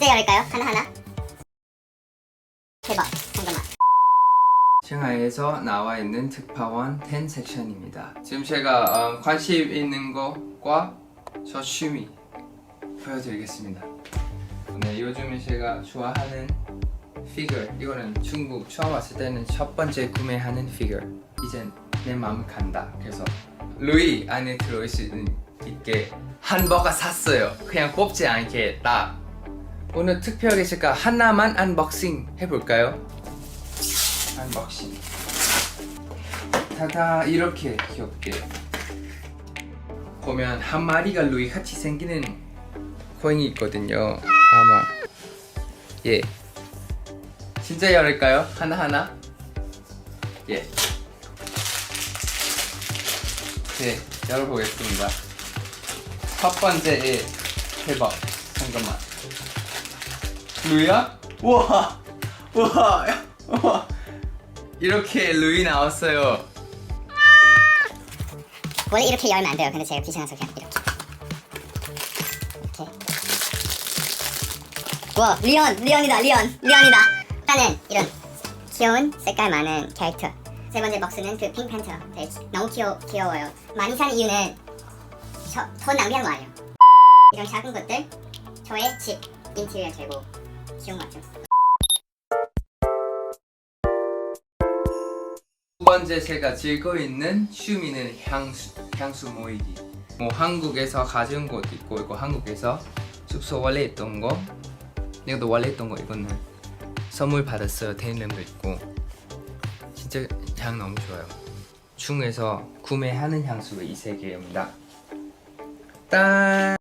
진짜 열릴까요? 하나하나? 대박 잠깐만 샹하이에서 나와 있는 특파원 10 섹션입니다. 지금 제가 어, 관심 있는 것과 저 취미 보여드리겠습니다. 네, 요즘에 제가 좋아하는 피규어 이거는 중국 처음 왔을 때는 첫 번째 구매하는 피규어 이젠 내 마음 간다 그래서 루이 안에 들어있을 있게 한 버가 샀어요 그냥 뽑지 않게 딱 오늘 특별하게 제가 하나만 언박싱 해볼까요? 언박싱 타다 이렇게 귀엽게. 보면 한 마리가 루이 같이 생기는 코인이 있거든요. 아마. 예. 진짜 열을까요? 하나하나? 예. 네, 열어보겠습니다. 첫 번째 예, 대박. 잠깐만 루이야? 우와 우와 우와. 이렇게 루이 나왔어요. 원래 이렇게 열면 안 돼요. 근데 제가 귀찮아서 그냥 이렇게. 이렇게. 와 리언 리언이다 리언 리언이다. 일단은 이런 귀여운 색깔 많은 캐릭터. 세 번째 박스는 그 핑팬터 되게 너무 귀여, 귀여워요. 많이 사는 이유는 저, 돈 낭비하는 거 아니에요. 이런 작은 것들 저의 집 인테리어 되고 같죠 두 번째 제가 들고 있는 취미는 향수, 향수 모이기. 뭐 한국에서 가져온 것도 있고, 이거 한국에서 숙소 원래 있던 거, 이것도 원래 있던 거, 이거는 선물 받았어요. 데님도 있고, 진짜 향 너무 좋아요. 중에서 구매하는 향수가 이 세 개입니다. 딴.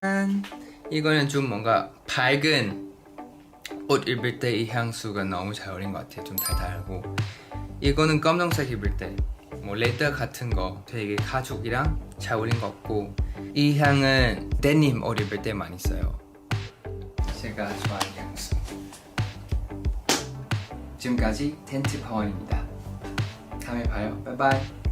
딴. 이거는 좀 뭔가 밝은 옷 입을 때 이 향수가 너무 잘 어울린 것 같아요. 좀 달달하고 이거는 검정색 입을 때 뭐 레더 같은 거 되게 가죽이랑 잘 어울린 것 같고 이 향은 데님 옷 입을 때 많이 써요. 제가 좋아하는 향수. 지금까지 텐트 파원입니다. 다음에 봐요. 바이바이.